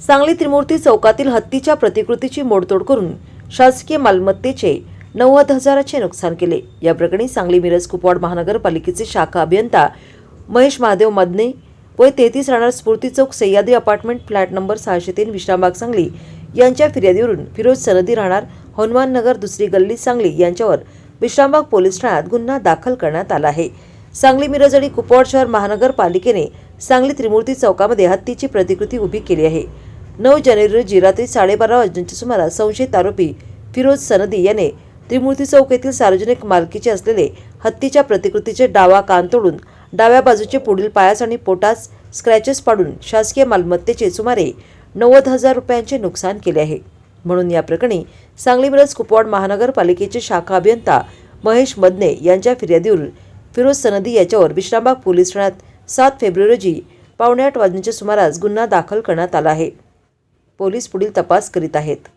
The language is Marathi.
सांगली त्रिमूर्ती चौकातील हत्तीच्या प्रतिकृतीची मोडतोड करून शासकीय मालमत्तेचे नव्वद हजाराचे नुकसान केले. या प्रकरणी सांगली मिरज कुपवाड महानगरपालिकेचे शाखा अभियंता महेश महादेव मदने वय तेहतीस राहणार स्फूर्ती चौक सह्याद्री अपार्टमेंट फ्लॅट नंबर सहाशे तीन विश्रामबाग सांगली यांच्या फिर्यादीवरून फिरोज सनदी राहणार हनुमान नगर दुसरी गल्ली सांगली यांच्यावर विश्रामबाग पोलीस ठाण्यात गुन्हा दाखल करण्यात आला आहे. सांगली मिरज आणि कुपवाड शहर महानगरपालिकेने सांगली त्रिमूर्ती चौकामध्ये हत्तीची प्रतिकृती उभी केली आहे. नऊ जानेवारी रोजी रात्री साडेबारा वाजण्याच्या सुमारास संशयित आरोपी फिरोज सनदी याने त्रिमूर्ती चौक येथील सार्वजनिक मालकीचे असलेले हत्तीच्या प्रतिकृतीचे डावा कान तोडून डाव्या बाजूचे पुढील पायास आणि पोटास स्क्रॅचेस पाडून शासकीय मालमत्तेचे सुमारे नव्वद हजार रुपयांचे नुकसान केले आहे. म्हणून या प्रकरणी सांगली मिरज कुपवाड महानगरपालिकेचे शाखा अभियंता महेश मदने यांच्या फिर्यादीवरून फिरोज सनदी याच्यावर विश्रामबाग पोलीस ठाण्यात सात फेब्रुवारी रोजी पावणे आठ वाजण्याच्या सुमारास गुन्हा दाखल करण्यात आला आहे. पोलीस पुढील तपास करीत आहेत.